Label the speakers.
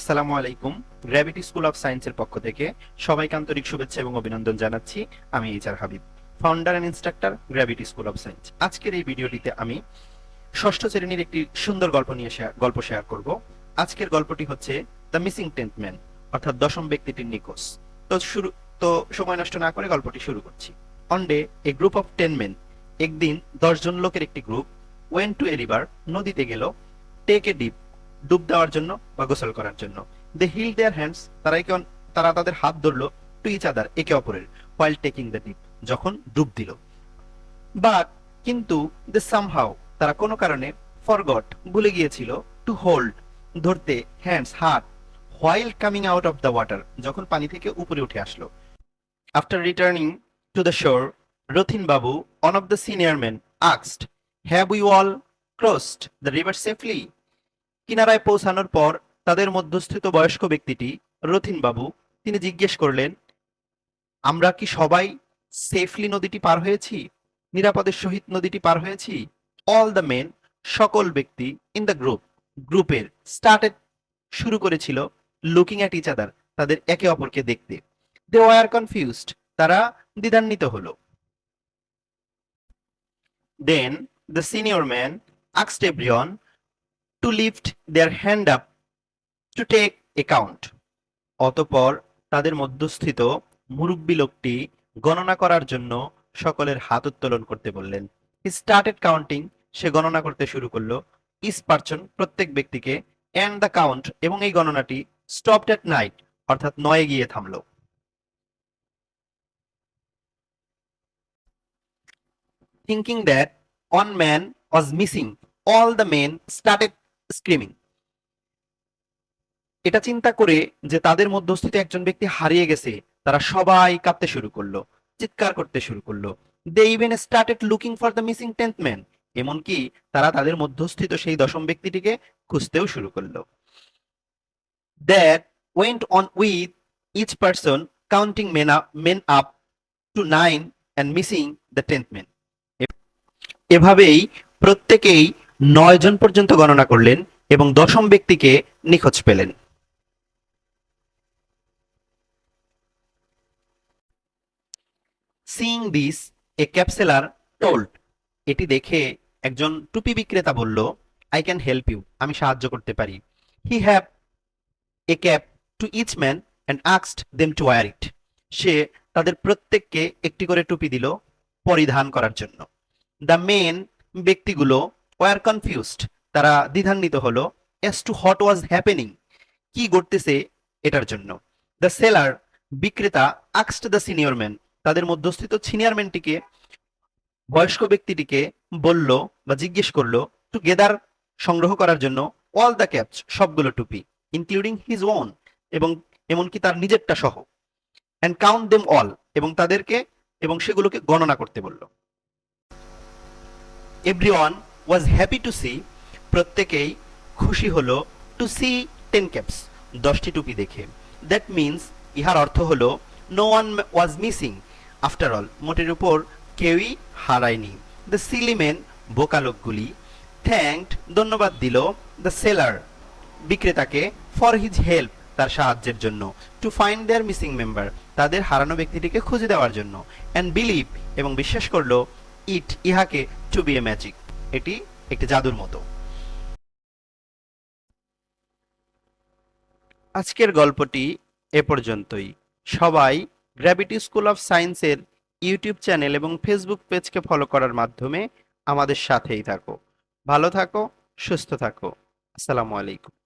Speaker 1: আসসালামু আলাইকুম gravity school of সায়েন্সের পক্ষ থেকে সবাইকে আন্তরিক শুভেচ্ছা এবং অভিনন্দন জানাচ্ছি। আমি HR Habib founder and instructor gravity school of science আজকের এই ভিডিওটিতে আমি ষষ্ঠ শ্রেণির একটি সুন্দর গল্প নিয়ে গল্প শেয়ার করব। আজকের গল্পটি হচ্ছে দ্য মিসিং টেন্থ ম্যান অর্থাৎ দশম ব্যক্তিটির নিখোঁজ। তো শুরু তো সময় নষ্ট না করে গল্পটি শুরু করছি। One day a group of ten men একদিন দশজন লোকের একটি group went to a river নদীতে গেল টেক এ ডিপ ডুব দেওয়ার জন্য বা গোসল করার জন্য। দে হিল দেয়ার হ্যান্ডস তারা একে তারা তাদের হাত ধরলো টু ইচ আদার একে অপরের হোয়াইল টেকিং দ্য ডিপ যখন ডুব দিল। বাট কিন্তু দে সামহাও তারা কোনো কারণে ফরগট ভুলে গিয়েছিল টু হোল্ড ধরতে হ্যান্ডস হাত while coming out of the water যখন পানি থেকে উপরে উঠে আসলো। After returning to the shore Rathin babu one of the senior man আক্সড have we all crossed the river safely কিনারায় পৌঁছানোর পর তাদের মধ্যস্থিত বয়স্ক ব্যক্তিটি রথিন বাবু, তিনি জিজ্ঞেস করলেন, আমরা কি সবাই সেফলি নদীটি পার হয়েছি? নিরাপদের সহিত নদীটি পার হয়েছি? অল দ্য মেন সকল ব্যক্তি ইন দ্য গ্রুপ গ্রুপের স্টার্টেড শুরু করেছিল লুকিং অ্যাট ইচ আদার তাদের একে অপরকে দেখতে। দে ওয়ার কনফিউজড তারা দ্বিধান্বিত হলো। Then the senior man আক্সড everyone to lift their hand up to take account অতপর তাদের মধ্যস্থিত মুরব্বী লোকটি গণনা করার জন্য সকলের হাত উত্তোলন করতে বললেন। হি স্টার্টেড কাউন্টিং সে গণনা করতে শুরু করল। ইস পার্সন প্রত্যেক ব্যক্তিকে অ্যান্ড দ্য কাউন্ট এবং এই গণনাটি স্টপড এট নাইট অর্থাৎ নয়ে গিয়ে থামলো। Thinking that one man was missing all the men started screaming. এটা চিন্তা করে যে তাদের মধ্যস্থিত একজন ব্যক্তি হারিয়ে গেছে, তারা সবাই কাঁদতে শুরু করল, চিৎকার করতে শুরু করল। They even started looking for the missing tenth man এমনকি তারা তাদের মধ্যস্থিত সেই দশম ব্যক্তিটিকে খুঁজতেও শুরু করল। That went on with each person counting men up men up to nine and missing the tenth man এভাবেই প্রত্যেকেই নয় জন পর্যন্ত গণনা করলেন এবং দশম ব্যক্তিকে নিখোঁজ পেলেন। Seeing this a cap seller told এটি দেখে একজন টুপি বিক্রেতা বলল আই ক্যান হেল্প ইউ আমি সাহায্য করতে পারি he have a cap to each man and আক্সড them to wear it সে তাদের প্রত্যেককে একটি করে টুপি দিল, পরিধান করার জন্য। দ্য মেন ব্যক্তিগুলো ওয়ার কনফিউজড তারা দ্বিধান্বিত হলো as to what was happening কি ঘটতেছে এটার জন্য। দ্য সেলার বিক্রেতা আক্সড দ্য সিনিয়র ম্যান তাদের মধ্যস্থিত সিনিয়র ম্যানটিকে বয়স্ক ব্যক্তিটিকে বলল বা জিজ্ঞেস করল টু গেদার সংগ্রহ করার জন্য অল দ্য ক্যাপস সবগুলো টুপি ইনক্লুডিং হিজ ওন এবং এমনকি তার নিজেরটা সহ অ্যান্ড কাউন্ট দেম অল এবং তাদেরকে, এবং সেগুলোকে গণনা করতে বলল। Everyone was happy to see প্রত্যেকেই খুশি হলো টু সি টেন ক্যাপস দশটি টুপি দেখে। দ্যাট মিনস ইহার অর্থ হলো no one was missing after all মোটের উপর কেউই হারায়নি। দ্য সিলিমেন বোকা লোকগুলি থ্যাঙ্কড ধন্যবাদ দিল দ্য সেলার বিক্রেতাকে ফর হিজ হেল্প তার সাহায্যের জন্য। To find their missing member তাদের হারানো ব্যক্তিটিকে খুঁজে দেওয়ার জন্য। অ্যান্ড বিলিভ এবং বিশ্বাস করল ইট ইহাকে টু বি এ ম্যাজিক এটি একটি জাদুর মতো। আজকের গল্পটি এ পর্যন্তই। সবাই গ্র্যাভিটি স্কুল অফ সায়েন্সের ইউটিউব চ্যানেল এবং ফেসবুক পেজকে ফলো করার মাধ্যমে আমাদের সাথেই থাকো। ভালো থাকো, সুস্থ থাকো। আসসালামু আলাইকুম।